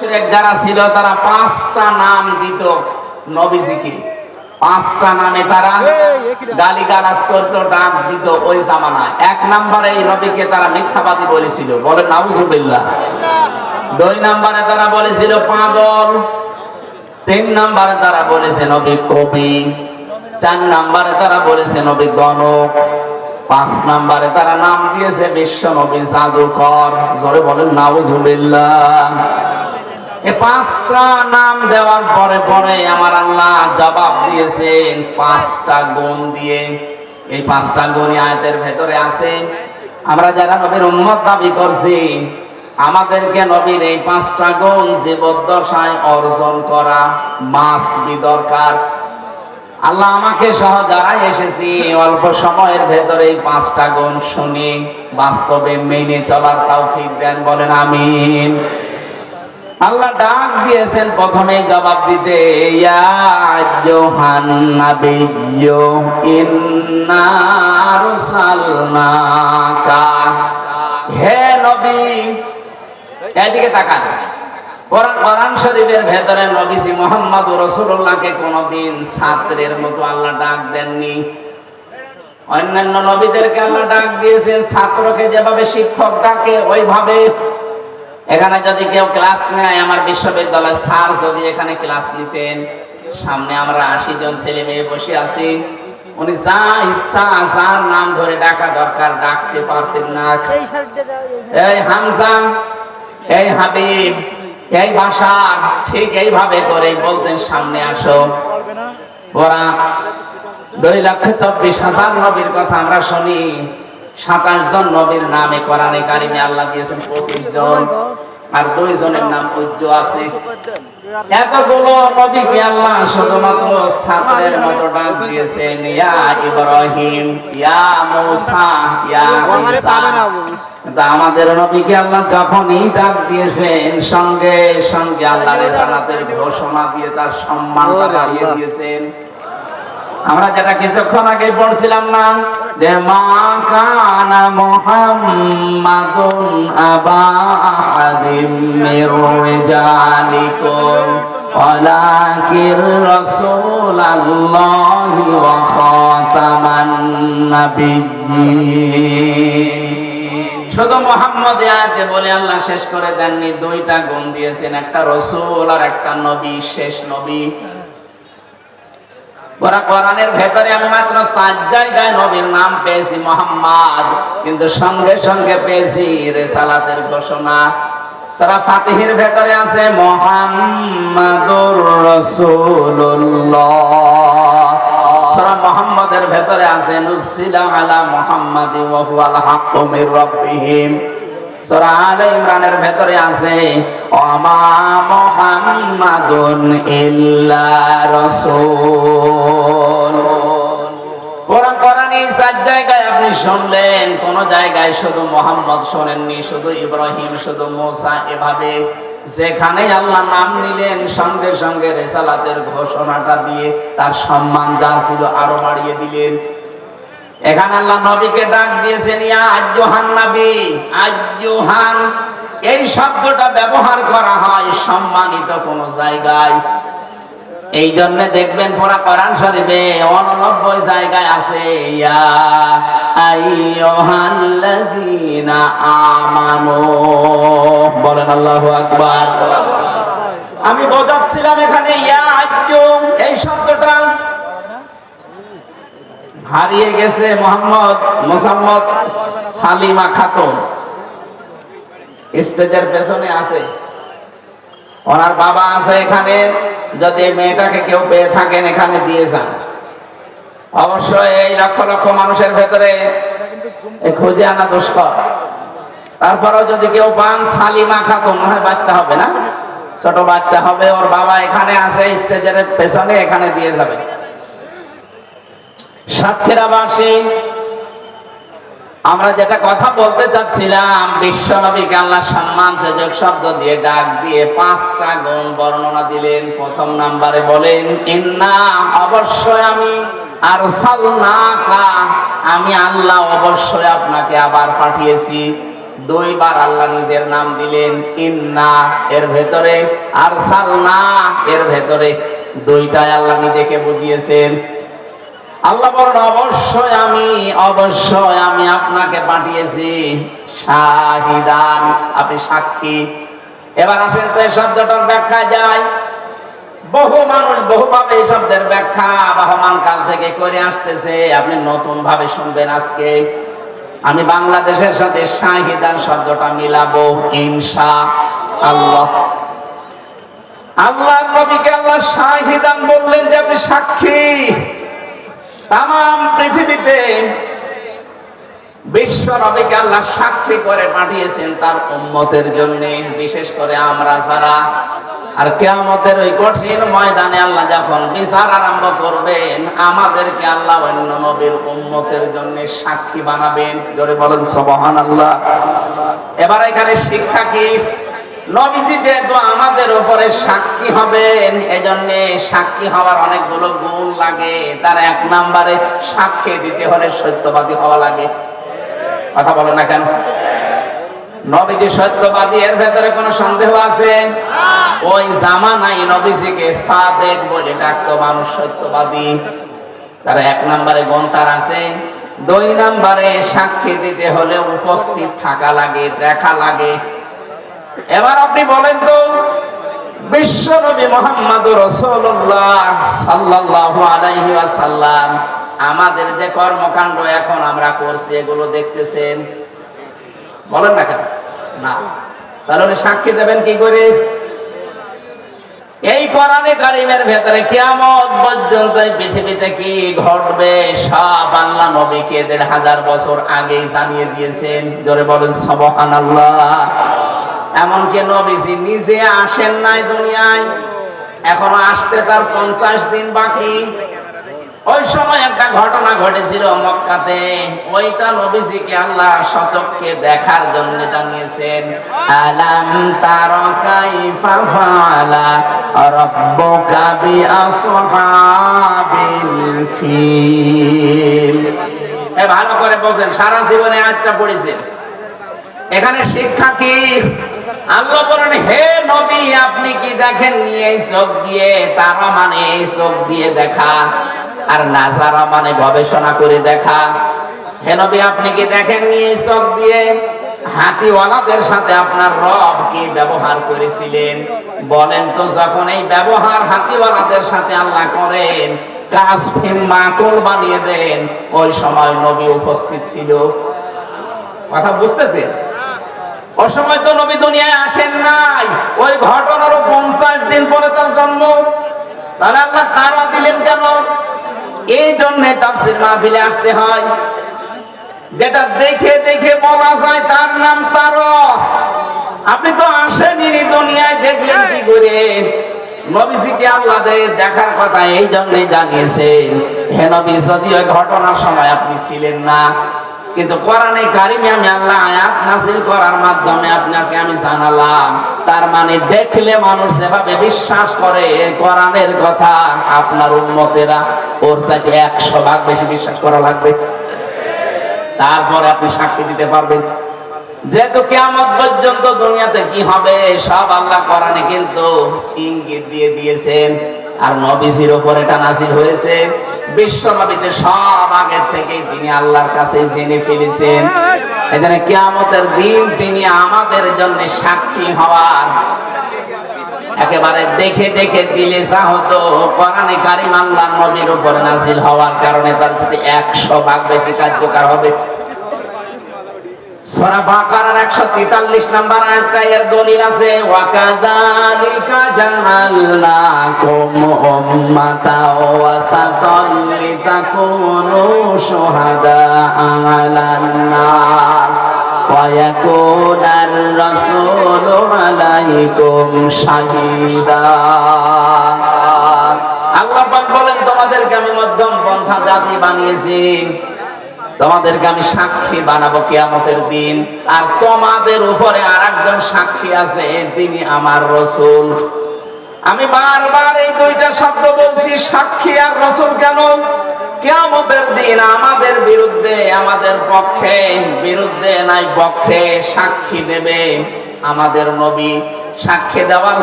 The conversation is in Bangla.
মুশরিক যারা ছিল তারা পাঁচটা নাম দিত নবীজিকে। পাঁচটা নামে তারা গালি গালাজ করতো ডাক দিত ওই জামানায়। এক নম্বরে এই নবীকে তারা মিথ্যাবাদী বলেছিল। বলে নাউজুবিল্লাহ। দুই নম্বরে তারা বলেছিল পাগল। তিন নম্বরে তারা বলেছে নবী কবি। চার নম্বরে তারা বলেছে নবী গণক। পাঁচ নম্বরে তারা নাম দিয়েছে বিশ্ব নবী জাদুকর। জোরে বলেন নাউজুবিল্লাহ। এই পাঁচটা নাম দেওয়ার পরে পরে আমার আল্লাহ জবাব দিয়েছেন, পাঁচটা গুণ দিয়ে। এই পাঁচটা গুণ আয়াতের ভেতরে আছে। আমরা যারা নবীর উম্মত দাবি করছি, আমাদেরকে নবীর এই পাঁচটা গুণ জীবদ্দশায় অর্জন করা মাস্ট বি দরকার। আল্লাহ আমাকে সহ যারা এসেছি, অল্প সময়ের ভেতরে এই পাঁচটা গুণ শুনি, বাস্তবে মেনে চলার তৌফিক দেন, বলেন আমিন। আল্লাহ ডাক দিয়েছেন প্রথমে জবাব দিতে হে নবী, এদিকে তাকান। কোরআন শরীফের ভেতরে মোহাম্মদ রসুল্লাহকে কোনোদিন ছাত্রের মতো আল্লাহ ডাক দেননি। অন্যান্য নবীদেরকে আল্লাহ ডাক দিয়েছেন, ছাত্রকে যেভাবে শিক্ষক ডাকে, ওইভাবে এখানে যদি কেউ ক্লাস নেয়, আমার বিশ্ববিদ্যালয় স্যার যদি এখানে ক্লাস নিতেন, সামনে আমরা আশি জন ছেলে মেয়ে বসে আছি। উনি যা ইচ্ছা, যার নাম ধরে ডাকা দরকার, ডাকতে পারতেন না। এই হামজা, এই হাবিব, এই ভাষা ঠিক এইভাবে করে বলতেন, সামনে আসো। ওরা দুই লক্ষ চব্বিশ হাজার নবীর কথা আমরা শুনি। সাতাশ জন নবীর নামে কোরআনে কারিমে আল্লাহ দিয়েছেন পঁচিশ জন। আর দুই জনের নাম উজ্জ আছে। এতগুলো নবীকে আল্লাহ শুধুমাত্র ছাত্রের মতো ডাক দিয়েছেন ইয়া ইব্রাহিম ইয়া মুসা ইয়া ঈসা। কিন্তু আমাদের নবীকে আল্লাহ যখনই ডাক দিয়েছেন সঙ্গে সঙ্গে আল্লাহ রেসালাতের ঘোষণা দিয়ে তার সম্মানটা বাড়িয়ে দিয়েছেন। আমরা যেটা কিছুক্ষণ আগে পড়ছিলাম না, যে মা কানা মুহাম্মাদুন আবা শুধু মোহাম্মদ আয়াতে বলে আল্লাহ শেষ করে দেননি, দুইটা গুণ দিয়েছেন, একটা রসুল আর একটা নবী, শেষ নবী। ওরা কোরআনের ভেতরে আমি মাত্র চার জায়গায় নবীর নাম পেয়েছি মোহাম্মদ। কিন্তু সঙ্গে সঙ্গে পেয়েছি রেসালাতের ঘোষণা। সারা ফাতিহির ভেতরে আছে মোহাম্মদুর রাসূলুল্লাহ। সারা মোহাম্মদের ভেতরে আছে নুসিলা আলা মুহাম্মাদি ওয়া হুয়াল সূরা জায়গায় আপনি শুনলেন, কোন জায়গায় শুধু মোহাম্মদ শোনেননি, শুধু ইব্রাহিম, শুধু মোসা, এভাবে যেখানে আল্লাহ নাম নিলেন, সঙ্গে সঙ্গে রেসালাতের ঘোষণাটা দিয়ে তার সম্মান যা ছিল আরও বাড়িয়ে দিলেন। এখানে আল্লাহ নবীকে ডাক দিয়েছেন, ইয়া আজ্জুহান নবী আজ্জুহান এই শব্দটা ব্যবহার করা হয় সম্মানিত কোন জায়গায়। এই জন্য দেখবেন পড়া কোরআন শরীফে অননব্বই জায়গায় আছে, ইয়া আইয়ুহাল্লাযীনা আমানু। বলেন আল্লাহু আকবার। আমি বোঝাচ্ছিলাম এখানে, ইয়া আজ্জু এই শব্দটা হারিয়ে গেছে মোহাম্মদ মোসাম্মদ সালিমা খাতুন। স্টেজের পেছনে আছে। ওনার বাবা আছে এখানে। যদি মেয়েটাকে কেউ পেয়ে থাকেন, এখানে দিয়ে যান। অবশ্যই এই লক্ষ লক্ষ মানুষের ভেতরে খুঁজে আনা দুষ্কর। তারপরেও যদি কেউ পান, সালিমা খাতুন হয় বাচ্চা হবে না? ছোট বাচ্চা হবে, ওর বাবা এখানে আছে, স্টেজের পেছনে এখানে দিয়ে যাবে। সাতক্ষীরাবাসী আমরা যেটা কথা বলতে চাচ্ছিলাম বিশ্ব আল্লাহ সম্মান সুযোগ শব্দ দিয়ে ডাক দিয়ে পাঁচটা গুণ বর্ণনা দিলেন। প্রথম নাম্বারে বলেন, ইন্না অবশ্যই আমি আর আমি আল্লাহ অবশ্যই আপনাকে আবার পাঠিয়েছি। দুইবার আল্লাহ নিজের নাম দিলেন, ইন্না। এর ভেতরে আর সালনা এর ভেতরে দুইটাই আল্লাহ নিজেকে বুঝিয়েছেন। আল্লাহ বলেন, অবশ্যই আমি অবশ্যই আমি আপনাকে পাঠিয়েছি শাহিদান। আপনি সাক্ষী। এবার আসেন তো এই শব্দটার ব্যাখ্যা যায় বহু মানুষ বহুভাবে এই শব্দের ব্যাখ্যা বহমান কাল থেকে করে আসতেছে। আপনি নতুন ভাবে শুনবেন আজকে। আমি বাংলাদেশের সাথে শাহিদান শব্দটা মিলাবো, ইনশা আল্লাহ। আল্লাহ নবীকে আল্লাহ শাহিদান বললেন যে আপনি সাক্ষী। তাম পৃথিবীতে বিশ্ব নবীকে আল্লাহ সাক্ষী করে পাঠিয়েছেন তার উম্মতের জন্য, বিশেষ করে আমরা যারা। আর কেয়ামতের ওই কঠিন ময়দানে আল্লাহ যখন বিচার আরম্ভ করবেন, আমাদেরকে আল্লাহ অন্য নবীর উম্মতের জন্য সাক্ষী বানাবেন। জোরে বলেন সবহান আল্লাহ এবার এখানে শিক্ষা কি? নবীজি যেহেতু আমাদের উপরে সাক্ষী হবেন, এজন্য সাক্ষী হওয়ার অনেকগুলো গুণ লাগে। তার এক নম্বরে সাক্ষী দিতে হলে সত্যবাদী হওয়া লাগে। কথা বলো না কেন? নবীজি সত্যবাদী, এর ভেতরে কোনো সন্দেহ আছে? ওই জামানাই নবীজিকে সাদেক বলে ডাকতো মানুষ সত্যবাদী। তার এক নম্বরে গুণ তার আছে। দুই নম্বরে সাক্ষী দিতে হলে উপস্থিত থাকা লাগে, দেখা লাগে। এবার আপনি বলেন তো, বিশ্ব মোহাম্মদ আমাদের যে কর্মকাণ্ড এখন আমরা করছি, এগুলো দেখতেছেন? বলেন না কেন? না। তাহলে সাক্ষী দেবেন কি করে? এই কোরআনে কারিমের ভেতরে কিয়ামত পর্যন্ত পৃথিবীতে কি ঘটবে, সব আল্লাহ নবীকে দেড় হাজার বছর আগেই জানিয়ে দিয়েছেন। জোরে বলেন, সুবহানাল্লাহ। এমনকি নবীজি নিজে আসেন নাই দুনিয়ায়। এখনও আসতে তার পঞ্চাশ দিন বাকি। ওই সময় একটা ঘটনা ঘটেছিল মক্কাতে। ওইটা নবীজিকে আল্লাহ সচককে দেখার জন্য জানিয়েছেন, আলাম তার কাইফা ফালা রাব্বুকা বিআসহাবিল ফিল। এ ভালো করে বোঝেন, সারা জীবনে আজটা পড়েছেন। এখানে শিক্ষা কি? আল্লাহ বলেন, হে নবী, আপনি কি দেখেননি এই চোখ দিয়ে? তারা মানে এই চোখ দিয়ে দেখা। আর নাজারা মানে গবেষণা করে দেখা। হে নবী, আপনি কি দেখেননি এই চোখ দিয়ে? হাতিওয়ালাদের সাথে আপনার রব কি ব্যবহার করেছিলেন। বলেন তো, যখন এই ব্যবহার হাতিওয়ালাদের সাথে আল্লাহ করেন, কাজ মাকল বানিয়ে দেন, ওই সময় নবী উপস্থিত ছিল। কথা বুঝতেছেন? অসময় তো নবী দুনিয়ায় আসেন নাই। ওই ঘটনারও পঞ্চাশ দিন পরে তার জন্ম। তাহলে আল্লাহ তারা দিলেন কেন? এই জন্য তাফসির মাহফিলে আসতে হয়। যেটা দেখে দেখে বলা যায় তার নাম তার। আপনি তো আসেনি দুনিয়ায়, দেখলেন কি করে? নবীজিকে আল্লাহ দেখার কথা এই জন্যই জানিয়েছেন। হে নবী, যদি ওই ঘটনার সময় আপনি ছিলেন না কিন্তু কোরআনে কারিমে আমি আল্লাহ আয়াত নাসিল করার মাধ্যমে আপনাকে আমি জানালাম। তার মানে দেখলে মানুষ যেভাবে বিশ্বাস করে কোরআনের কথা আপনার উন্মতেরা ওর চাইতে একশো ভাগ বেশি বিশ্বাস করা লাগবে। তারপরে আপনি সাক্ষী দিতে পারবেন। যেহেতু কেমন পর্যন্ত দুনিয়াতে কি হবে, সব আল্লাহ কোরআনে কিন্তু ইঙ্গিত দিয়ে দিয়েছেন। আর নবীজির ওপর এটা নাজিল হয়েছে। বিশ্ব নবীতে সব আগের থেকে তিনি আল্লাহর কাছে জেনে ফেলেছেন এখানে কিয়ামতের দিন তিনি আমাদের জন্য সাক্ষী হওয়ার। একেবারে দেখে দেখে দিলে যা হতো, কোরআনে কারিম আল্লাহ নবীর উপর নাজিল হওয়ার কারণে তার যদি একশো ভাগ বেশি কার্যকর হবে। সূরা বাকারার 143 নাম্বার আয়াতটা এর দলিল আছে, ওয়াকাযালিকা জাআলনাকুম উম্মাতাও ওয়াসাতান লিতাকুনু শুহাদা আলান নাস ওয়ায়াকুনার রাসূলু আলাইকুম শাহিদা। আল্লাহ পাক বলেন, তোমাদেরকে আমি মধ্যম পন্থা জাতি বানিয়েছি। তোমাদেরকে আমি সাক্ষী বানাবো কিয়ামতের দিন। আর তোমাদের উপরে আর একজন সাক্ষী আছে, তিনি আমার রসুল। আমি বারবার এই দুইটা শব্দ বলছি, সাক্ষী আর রসুল কেন? কেয়ামতের দিন আমাদের বিরুদ্ধে, আমাদের পক্ষে, বিরুদ্ধে নাই, পক্ষে সাক্ষী দেবে আমাদের নবী। সাক্ষী দেওয়ার